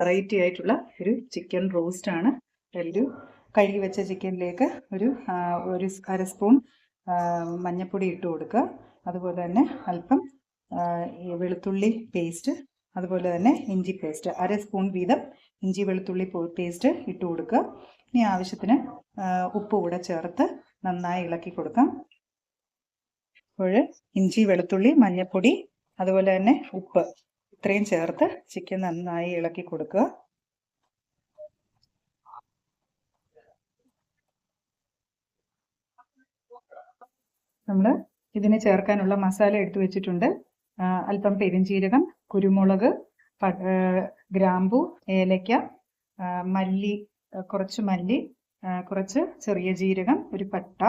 Variety ആയിട്ടുള്ള ഒരു chicken roast ആണ്. ഒരു കഴുകി വെച്ച ചിക്കനിലേക്ക് ഒരു ഒരു അര സ്പൂൺ മഞ്ഞൾപ്പൊടി ഇട്ട് കൊടുക്കുക. അതുപോലെ തന്നെ അല്പം വെളുത്തുള്ളി പേസ്റ്റ് അതുപോലെ തന്നെ ഇഞ്ചി പേസ്റ്റ് അര സ്പൂൺ വീതം ഇഞ്ചി വെളുത്തുള്ളി പേസ്റ്റ് ഇട്ട് കൊടുക്കുക. ഇനി ആവശ്യത്തിന് ഉപ്പ് കൂടെ ചേർത്ത് നന്നായി ഇളക്കി കൊടുക്കാം. അപ്പോൾ ഇഞ്ചി വെളുത്തുള്ളി മഞ്ഞൾപ്പൊടി അതുപോലെ തന്നെ ഉപ്പ്. ഇത്രയും ചേർത്ത് ചിക്കൻ നന്നായി ഇളക്കി കൊടുക്കുക. നമ്മൾ ഇതിന് ചേർക്കാനുള്ള മസാല എടുത്തു വെച്ചിട്ടുണ്ട്. അല്പം പെരിഞ്ചീരകം കുരുമുളക് ഗ്രാമ്പു ഏലയ്ക്ക മല്ലി കുറച്ച് മല്ലി കുറച്ച് ചെറിയ ജീരകം ഒരു പട്ട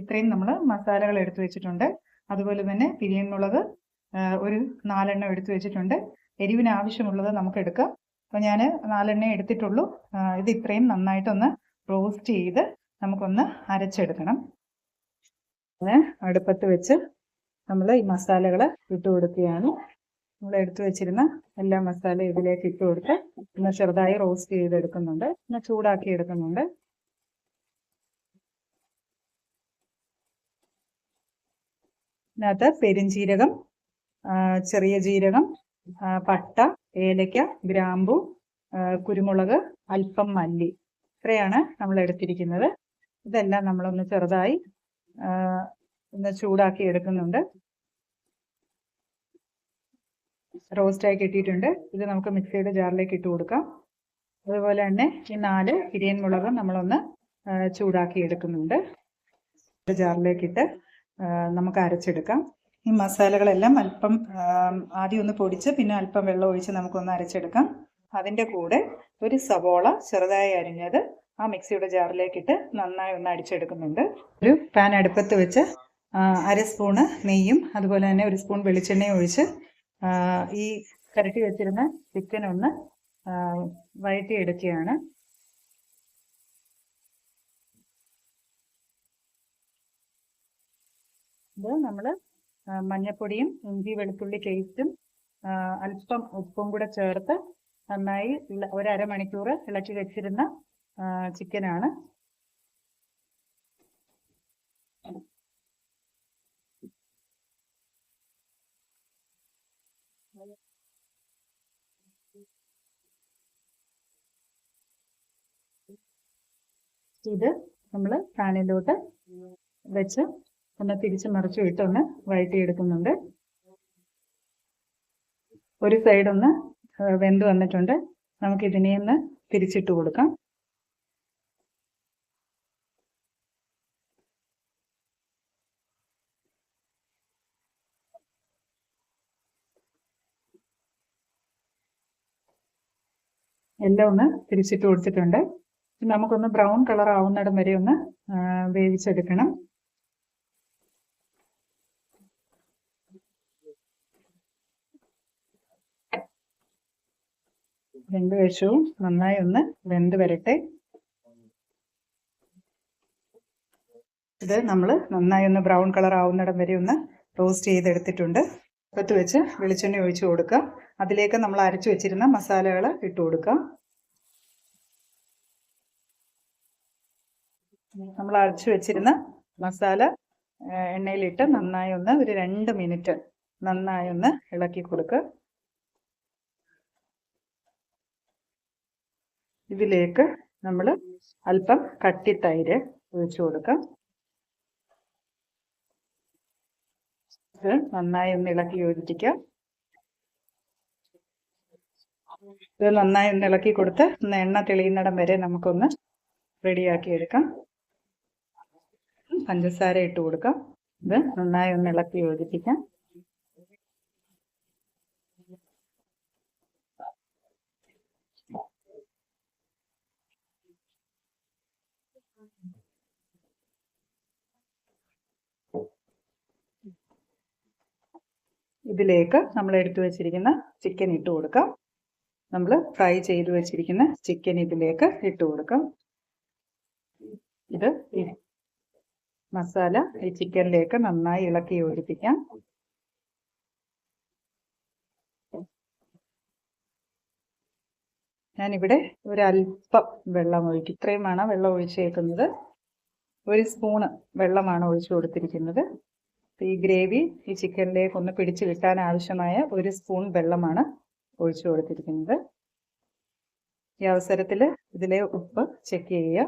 ഇത്രയും നമ്മൾ മസാലകൾ എടുത്തു വെച്ചിട്ടുണ്ട്. അതുപോലെ തന്നെ പിരിയൻമുളക് ആ, ഒരു നാലെണ്ണം എടുത്തു വെച്ചിട്ടുണ്ട്. എരിവിന് ആവശ്യമുള്ളത് നമുക്ക് എടുക്കാം. അപ്പോൾ ഞാൻ നാലെണ്ണേ എടുത്തിട്ടുള്ളൂ. ഇത് ഇത്രയും നന്നായിട്ടൊന്ന് റോസ്റ്റ് ചെയ്ത് നമുക്കൊന്ന് അരച്ചെടുക്കണം. അടുപ്പത്ത് വെച്ച് നമ്മൾ ഈ മസാലകൾ ഇട്ട് കൊടുക്കുകയാണ്. നമ്മൾ എടുത്തു വെച്ചിരുന്ന എല്ലാ മസാല ഇതിലേക്ക് ഇട്ട് കൊടുത്ത് ഒന്ന് ചെറുതായി റോസ്റ്റ് ചെയ്തെടുക്കുന്നുണ്ട്. ഒന്ന് ചൂടാക്കി എടുക്കുന്നുണ്ട്. ഇതിനകത്ത് പെരുംജീരകം ആ, ചെറിയ ജീരകം പട്ട ഏലക്ക ഗ്രാമ്പു കുരുമുളക് അല്പം മല്ലി ഇത്രയാണ് നമ്മൾ എടുത്തിരിക്കുന്നത്. ഇതെല്ലാം നമ്മളൊന്ന് ചെറുതായി ഒന്ന് ചൂടാക്കി എടുക്കുന്നുണ്ട്. റോസ്റ്റായി കിട്ടിയിട്ടുണ്ട്. ഇത് നമുക്ക് മിക്സിയുടെ ജാറിലേക്ക് ഇട്ട് കൊടുക്കാം. അതുപോലെ തന്നെ ഈ നാല് ഇരിയൻ മുളക് നമ്മളൊന്ന് ചൂടാക്കി എടുക്കുന്നുണ്ട്. ജാറിലേക്കിട്ട് നമുക്ക് അരച്ചെടുക്കാം. ഈ മസാലകളെല്ലാം അല്പം ആദ്യം ഒന്ന് പൊടിച്ച് പിന്നെ അല്പം വെള്ളം ഒഴിച്ച് നമുക്കൊന്ന് അരച്ചെടുക്കാം. അതിന്റെ കൂടെ ഒരു സവോള ചെറുതായി അരിഞ്ഞത് ആ മിക്സിയുടെ ജാറിലേക്കിട്ട് നന്നായി ഒന്ന് അടിച്ചെടുക്കുന്നുണ്ട്. ഒരു പാൻ അടുപ്പത്ത് വെച്ച് അര സ്പൂണ് നെയ്യും അതുപോലെ തന്നെ ഒരു സ്പൂൺ വെളിച്ചെണ്ണയും ഒഴിച്ച് ഈ കരട്ടി വെച്ചിരുന്ന ചിക്കൻ ഒന്ന് ആ, വഴറ്റിയെടുക്കുകയാണ്. ഇത് നമ്മൾ മഞ്ഞപ്പൊടിയും ഇഞ്ചി വെളുത്തുള്ളി പേസ്റ്റും അല്പം ഉപ്പും കൂടെ ചേർത്ത് നന്നായി ഒരു അരമണിക്കൂർ ഇളക്കി വെച്ചിരുന്ന ചിക്കനാണ്. ഇത് നമ്മൾ പാനിലോട്ട് വെച്ച് ഒന്ന് തിരിച്ച് മറിച്ച് ഇട്ടൊന്ന് വഴറ്റിയെടുക്കുന്നുണ്ട്. ഒരു സൈഡ് ഒന്ന് വെന്ത് വന്നിട്ടുണ്ട്. നമുക്ക് ഇതിനെ ഒന്ന് തിരിച്ചിട്ട് കൊടുക്കാം. എല്ലാം ഒന്ന് തിരിച്ചിട്ട് കൊടുത്തിട്ടുണ്ട്. നമുക്കൊന്ന് ബ്രൗൺ കളർ ആവുന്നിടം വരെ ഒന്ന് വേവിച്ചെടുക്കണം. രണ്ട് വശവും നന്നായി ഒന്ന് വെന്ത് വരട്ടെ. ഇത് നമ്മൾ നന്നായി ഒന്ന് ബ്രൗൺ കളർ ആവുന്നിടം വരെ ഒന്ന് റോസ്റ്റ് ചെയ്തെടുത്തിട്ടുണ്ട്. അപ്പത്ത് വെച്ച് വെളിച്ചെണ്ണ ഒഴിച്ച് കൊടുക്കുക. അതിലേക്ക് നമ്മൾ അരച്ചു വെച്ചിരുന്ന മസാലകൾ ഇട്ട് കൊടുക്കുക. നമ്മൾ അരച്ചു വെച്ചിരുന്ന മസാല എണ്ണയിലിട്ട് നന്നായി ഒന്ന് ഒരു രണ്ട് മിനിറ്റ് നന്നായി ഒന്ന് ഇളക്കി കൊടുക്കുക. ഇതിലേക്ക് നമ്മൾ അല്പം കട്ടിത്തൈര് ഒഴിച്ചു കൊടുക്കാം. ഇത് നന്നായി ഒന്ന് ഇളക്കി യോജിപ്പിക്കാം ഇത് നന്നായി ഒന്ന് ഇളക്കി കൊടുത്ത് ഒന്ന് എണ്ണ തെളിയുന്നിടം വരെ നമുക്കൊന്ന് റെഡിയാക്കി എടുക്കാം. പഞ്ചസാര ഇട്ട് കൊടുക്കാം. ഇത് നന്നായി ഒന്ന് ഇളക്കി യോജിപ്പിക്കാം. ഇതിലേക്ക് നമ്മൾ എടുത്തു വെച്ചിരിക്കുന്ന ചിക്കൻ ഇട്ട് കൊടുക്കാം. നമ്മൾ ഫ്രൈ ചെയ്ത് വെച്ചിരിക്കുന്ന ചിക്കൻ ഇതിലേക്ക് ഇട്ട് കൊടുക്കാം. ഇത് മസാല ഈ ചിക്കനിലേക്ക് നന്നായി ഇളക്കി യോജിപ്പിക്കാം. ഞാനിവിടെ ഒരല്പം വെള്ളം ഒഴിക്കും. ഇത്രയുമാണ് വെള്ളം ഒഴിച്ചേക്കുന്നത്. ഒരു സ്പൂണ് വെള്ളമാണ് ഒഴിച്ചു കൊടുത്തിരിക്കുന്നത്. ഈ ഗ്രേവി ഈ ചിക്കനിലേക്ക് ഒന്ന് പിടിച്ചു കിട്ടാൻ ആവശ്യമായ ഒരു സ്പൂൺ വെള്ളമാണ് ഒഴിച്ചു കൊടുത്തിരിക്കുന്നത്. ഈ അവസരത്തിൽ ഇതിലെ ഉപ്പ് ചെക്ക് ചെയ്യുക.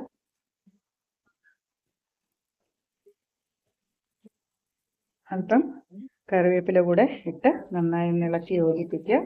അല്പം കറിവേപ്പില കൂടെ ഇട്ട് നന്നായി ഒന്ന് ഇളക്കി യോജിപ്പിക്കുക.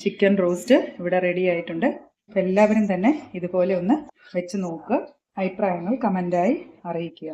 ചിക്കൻ റോസ്റ്റ് ഇവിടെ റെഡി ആയിട്ടുണ്ട്. അപ്പം എല്ലാവരും തന്നെ ഇതുപോലെ ഒന്ന് വെച്ച് നോക്കുക. അഭിപ്രായങ്ങൾ കമന്റായി അറിയിക്കുക.